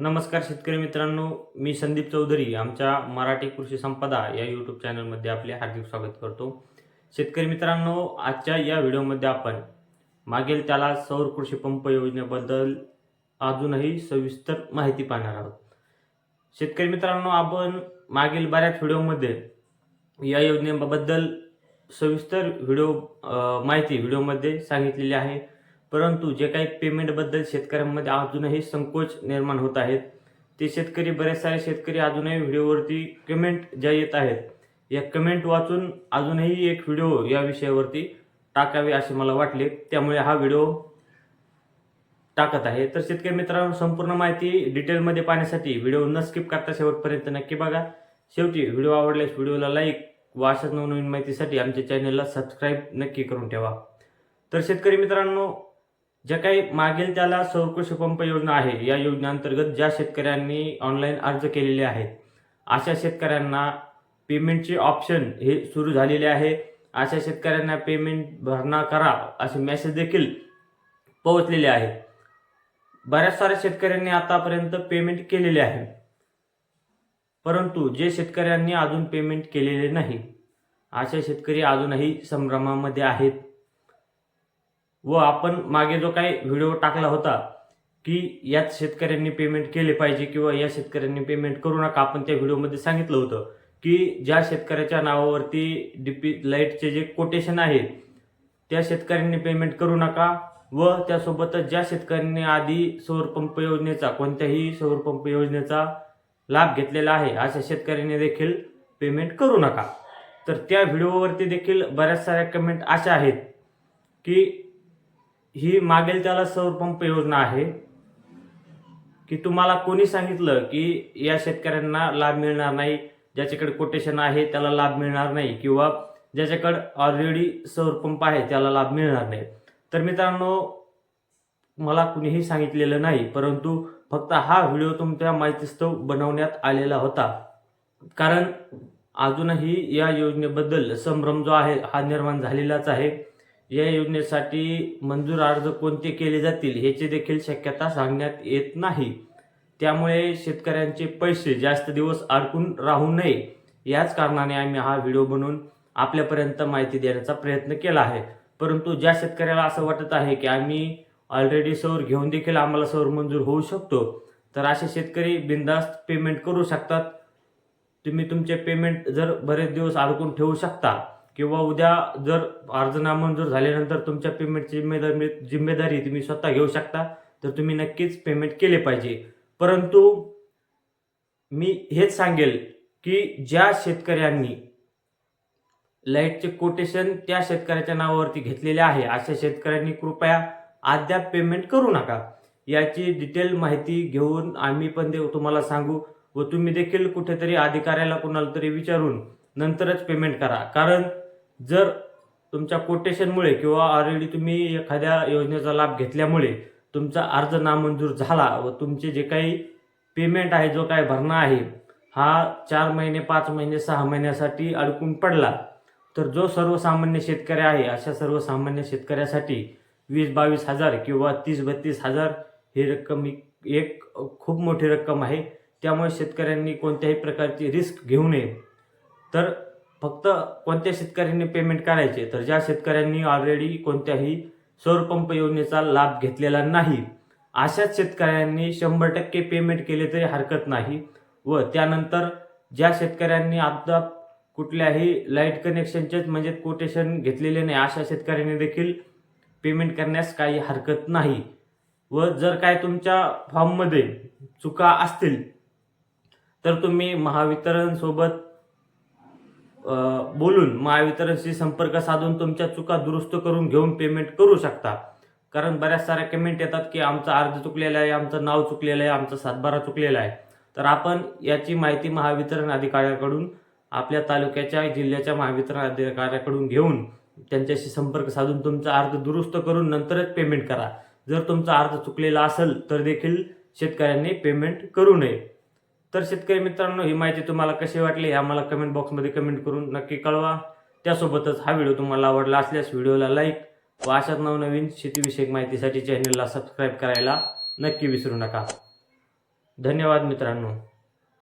नमस्कार शेतकरी मित्रांनो मी संदीप चौधरी आमच्या मराठी कृषी संपदा या यूट्यूब चॅनलमध्ये आपले हार्दिक स्वागत करतो. शेतकरी मित्रांनो आजच्या या व्हिडिओमध्ये आपण मागील त्याला सौर कृषी पंप योजनेबद्दल अजूनही सविस्तर माहिती पाहणार आहोत. शेतकरी मित्रांनो आपण मागील बऱ्याच व्हिडिओमध्ये या योजनेबद्दल सविस्तर व्हिडिओ माहिती व्हिडिओमध्ये सांगितलेली आहे. परंतु जे काही पेमेंटबद्दल शेतकऱ्यांमध्ये अजूनही संकोच निर्माण होत आहेत ते शेतकरी बरेच सारे शेतकरी अजूनही व्हिडिओवरती कमेंट ज्या येत आहेत या कमेंट वाचून अजूनही एक व्हिडिओ या विषयावरती टाकावे असे मला वाटले. त्यामुळे हा व्हिडिओ टाकत आहे. तर शेतकरी मित्रांनो संपूर्ण माहिती डिटेलमध्ये पाहण्यासाठी व्हिडिओ न स्किप करता शेवटपर्यंत नक्की बघा. शेवटी व्हिडिओ आवडल्यास व्हिडिओला लाईक व अशाच नवनवीन माहितीसाठी आमच्या चॅनलला सबस्क्राईब नक्की करून ठेवा. तर शेतकरी मित्रांनो ज्या काही मागील त्याला सौर कृषी पंप योजना आहे या योजनेअंतर्गत ज्या शेतकऱ्यांनी ऑनलाईन अर्ज केलेले आहेत अशा शेतकऱ्यांना पेमेंटचे ऑप्शन हे सुरू झालेले आहे. अशा शेतकऱ्यांना पेमेंट भरणा करा असे मेसेज देखील पोहोचलेले आहे बऱ्याच साऱ्या शेतकऱ्यांनी आतापर्यंत पेमेंट केलेले आहे. परंतु जे शेतकऱ्यांनी अजून पेमेंट केलेले नाही अशा शेतकरी अजूनही संभ्रमामध्ये आहेत. व आपण मागे जो काही व्हिडिओ टाकला होता की याच शेतकऱ्यांनी पेमेंट केले पाहिजे किंवा या शेतकऱ्यांनी पेमेंट करू नका आपण त्या व्हिडिओमध्ये सांगितलं होतं की ज्या शेतकऱ्याच्या नावावरती डीपी लाईटचे जे कोटेशन आहे त्या शेतकऱ्यांनी पेमेंट करू नका व त्यासोबतच ज्या शेतकऱ्यांनी आधी सौर पंप योजनेचा कोणत्याही सौर पंप योजनेचा लाभ घेतलेला आहे अशा शेतकऱ्यांनी देखील पेमेंट करू नका. तर त्या व्हिडिओवरती देखील बऱ्याच साऱ्या कमेंट अशा आहेत की ही मागेल त्याला सौर पंप योजना आहे. की तुम्हाला कोणी सांगितलं की या शेतकऱ्यांना लाभ मिळणार नाही ज्याच्याकडे कोटेशन आहे त्याला लाभ मिळणार नाही किंवा ज्याच्याकडे ऑलरेडी सौर पंप आहे त्याला लाभ मिळणार नाही. तर मित्रांनो मला कुणीही सांगितलेलं नाही परंतु फक्त हा व्हिडिओ तुमच्या माहितीस्तव बनवण्यात आलेला होता. कारण अजूनही या योजनेबद्दल संभ्रम जो आहे हा निर्माण झालेलाच आहे. या योजनेसाठी मंजूर अर्ज कोणते केले जातील ह्याची देखील शक्यता सांगण्यात येत नाही. त्यामुळे शेतकऱ्यांचे पैसे जास्त दिवस अडकून राहू नये. याच कारणाने आम्ही हा व्हिडिओ बनवून आपल्यापर्यंत माहिती देण्याचा प्रयत्न केला आहे. परंतु ज्या शेतकऱ्याला असं वाटत आहे की आम्ही ऑलरेडी सौर घेऊन देखील आम्हाला सौर मंजूर होऊ शकतो तर असे शेतकरी बिंदास्त पेमेंट करू शकतात. तुम्ही तुमचे पेमेंट जर बरेच दिवस अडकून ठेवू शकता. किंवा उद्या जर अर्ज नामंजूर झाल्यानंतर तुमच्या पेमेंटची जिम्मेदारी जिम्मेदारी तुम्ही स्वतः घेऊ शकता तर तुम्ही नक्कीच पेमेंट केले पाहिजे. परंतु मी हेच सांगेल की ज्या शेतकऱ्यांनी लाईटचे कोटेशन त्या शेतकऱ्याच्या नावावरती घेतलेले आहे अशा शेतकऱ्यांनी कृपया अद्याप पेमेंट करू नका. याची डिटेल माहिती घेऊन आम्ही पण ते तुम्हाला सांगू व तुम्ही देखील कुठेतरी अधिकाऱ्याला कुणाला तरी विचारून नंतरच पेमेंट करा. कारण जर तुमच्या कोटेशनमुळे किंवा ऑलरेडी तुम्ही एखाद्या योजनेचा लाभ घेतल्यामुळे तुमचा अर्ज नामंजूर झाला व तुमचे जे काही पेमेंट आहे जो काय भरणा आहे हा चार महिने पाच महिने सहा महिन्यासाठी अडकून पडला तर जो सर्वसामान्य शेतकरी आहे अशा सर्वसामान्य शेतकऱ्यासाठी वीस बावीस हजार किंवा तीस बत्तीस हजार ही रक्कम ही एक खूप मोठी रक्कम आहे. त्यामुळे शेतकऱ्यांनी कोणत्याही प्रकारची रिस्क घेऊ नये. तर फक्त कोणत्या शेतकऱ्यांनी पेमेंट करायचे तर ज्या शेतकऱ्यांनी ऑलरेडी कोणत्याही सौर पंप योजनेचा लाभ घेतलेला नाही अशाच शेतकऱ्यांनी शंभर टक्के पेमेंट केले तरी हरकत नाही. व त्यानंतर ज्या शेतकऱ्यांनी आता कुठल्याही लाइट कनेक्शनचेच म्हणजे कोटेशन घेतलेले नाही अशा शेतकऱ्यांनी देखील पेमेंट करण्यास काही हरकत नाही. व जर काय तुमच्या फॉर्ममध्ये चुका असतील तर तुम्ही महावितरणसोबत बोलून महावितरणशी संपर्क साधून तुमच्या चुका दुरुस्त करून घेऊन पेमेंट करू शकता. कारण बऱ्याच साऱ्या कमेंट येतात की आमचा अर्ज चुकलेला आहे आमचं नाव चुकलेलं आहे आमचा सातबारा चुकलेला आहे. तर आपण याची माहिती महावितरण अधिकाऱ्याकडून आपल्या तालुक्याच्या जिल्ह्याच्या महावितरण अधिकाऱ्याकडून घेऊन त्यांच्याशी संपर्क साधून तुमचा अर्ज दुरुस्त करून नंतरच पेमेंट करा. जर तुमचा अर्ज चुकलेला असेल तर देखील शेतकऱ्यांनी पेमेंट करू नये. तर शेतकरी मित्रांनो ही माहिती तुम्हाला कशी वाटली हे आम्हाला कमेंट बॉक्समध्ये कमेंट करून नक्की कळवा. त्यासोबतच हा व्हिडिओ तुम्हाला आवडला असल्यास व्हिडिओला लाईक व अशाच नवनवीन शेतीविषयक माहितीसाठी चॅनलला सबस्क्राईब करायला नक्की विसरू नका. धन्यवाद मित्रांनो.